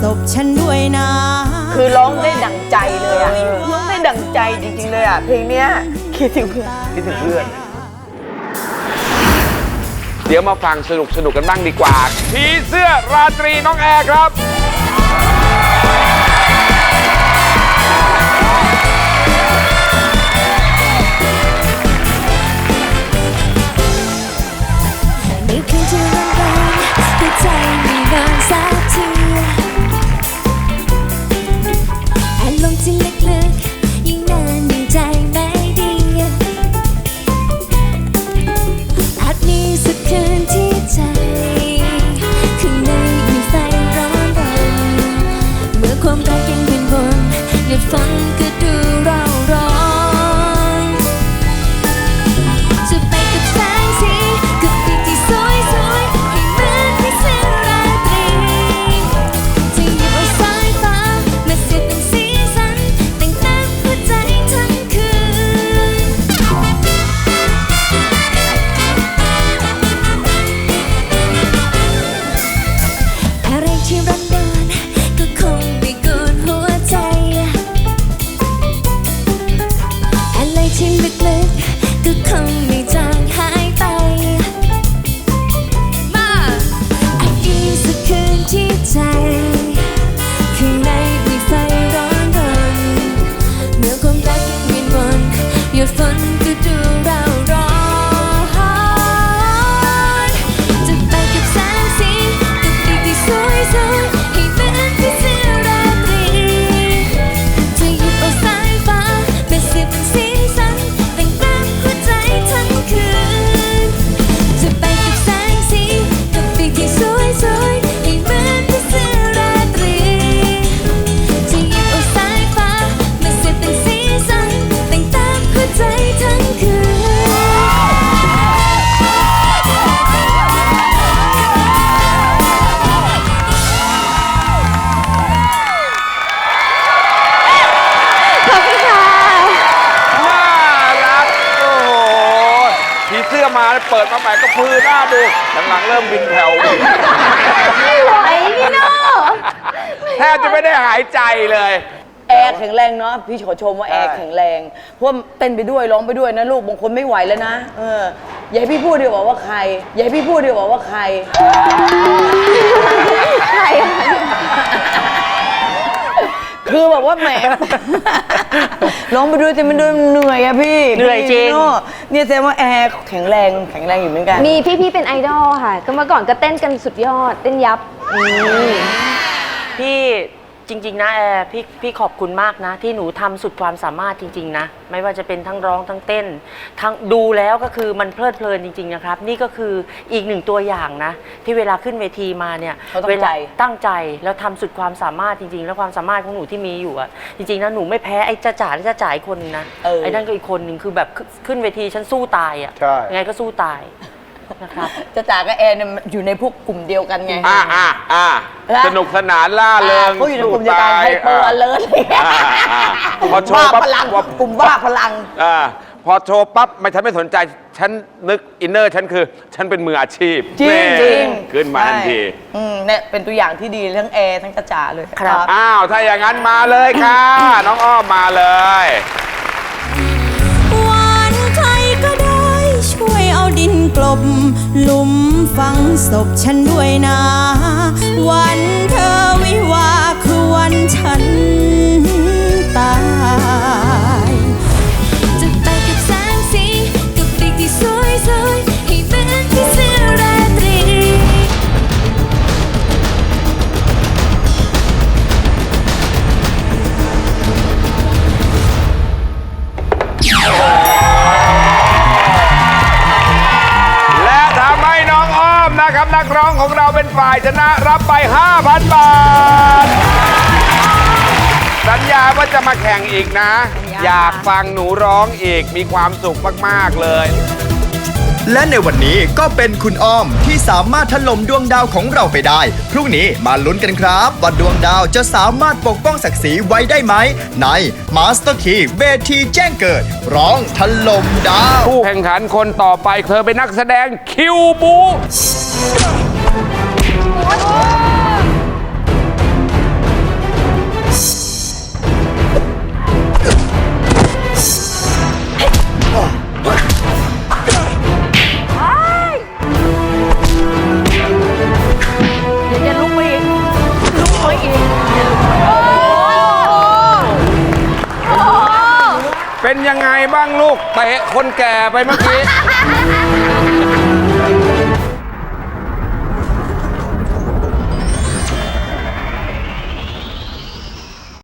ศพฉันด้วยนะคือร้องได้ดั่งใจเลยอะร้องได้ดั่งใจจริงๆเลยอะเพลงเนี้ยคิดถึงเพื่อนคิดถึงเพื่อน เดี๋ยวมาฟังสนุกสนุกกันบ้างดีกว่าผีเสื้อราตรีน้องแอร์ครับ แอบลงที่ลึกๆ มาเปิดมาใหม่ก็พื้นหน้าดูหลังๆเริ่มบินแผ่วไม่ไหวพี่โน่แทบจะไม่ได้หายใจเลย แอร์แข็งแรงเนาะพี่ขอชมว่าแอร์แข็งแรงเพราะว่าเต้นไปด้วยร้องไปด้วยนะลูกบางคนไม่ไหวแล้วนะเอออย่าให้พี่พูดดีกว่าว่าใครอย่าให้พี่พูดดีกว่าว่าใครใคร คือแบบว่าแหมร้องไปด้วยแต่มันด้วยเหนื่อยอะพี่เหนื่อยจริง พี่โน่เนี่ยแสดงว่าแอร์แข็งแรงแข็งแรงอยู่เหมือนกัน มีพี่ๆเป็นไอดอลค่ะ ก็เมื่อก่อนก็เต้นกันสุดยอด เต้นยับ พี่ จริง ๆ นะแอร์พี่พี่ขอบคุณมากนะ ที่หนูทำสุดความสามารถจริง ๆ นะ ไม่ว่าจะเป็นทั้งร้องทั้งเต้น ทั้งดูแล้วก็คือมันเพลิดเพลินจริง ๆ นะครับ นี่ก็คืออีกหนึ่งตัวอย่างนะ ที่เวลาขึ้นเวทีมาเนี่ยเขาตั้งเวลาใจตั้งใจแล้วทำสุดความสามารถจริง ๆ แล้วความสามารถของหนูที่มีอยู่อะจริงๆนะหนูไม่แพ้ไอ้จ้าจ๋าที่จ้าจ๋าอีกคนนึงนะเออไอ้นั่นก็อีกคนนึงคือแบบขึ้นขึ้นเวทีฉันสู้ตายอะใช่ยังไงก็สู้ตาย นะครับจะจ๋ากับแอร์เนี่ยอยู่ในพวกกลุ่มเดียวกันไง อ่าอ่าอ่าแล้วสนุกสนานล่าเริงเขาอยู่ในกลุ่มเดียวกันไฮเปอร์เลิศเลยอ่าอ่าพอโชบ้าว์ปั๊บพลังว่ากลุ่มบ้าพลังอ่าพอโชว์ปั๊บไม่ฉันไม่สนใจฉันนึกอินเนอร์ฉันคือ ฉันเป็นมืออาชีพจริงแน่จริงขึ้นมาทันทีใช่อืมเนี่ยเป็นตัวอย่างที่ดีทั้งแอร์ทั้งกระจาเลยครับอ้าวถ้าอย่างนั้นมาเลยค่ะ น้องอ้อมมาเลย กลบหลุมฝังศพฉันด้วยนะ วันเธอวิวาคือวันฉันตายาเป็นฝ่ายชนะรับไป 5,000 บาท สัญญาว่าจะมาแข่งอีกนะ อยากฟังหนูร้องอีกมีความสุขมาก ๆ เลย และในวันนี้ก็เป็นคุณอ้อมที่สามารถถล่มดวงดาวของเราไปได้ พรุ่งนี้มาลุ้นกันครับว่าดวงดาวจะสามารถปกป้องศักดิ์ศรีไว้ได้ไหม ใน Master Key เวทีแจ้งเกิด ร้องถล่มดาว ผู้แข่งขันคนต่อไปเธอเป็นนักแสดงคิวบู เดี๋ยวจะลุกไปอีกลุกไปอีอ้โเป็นยังไงบ้างลูกเตะคนแก่ไปเมื่อกี้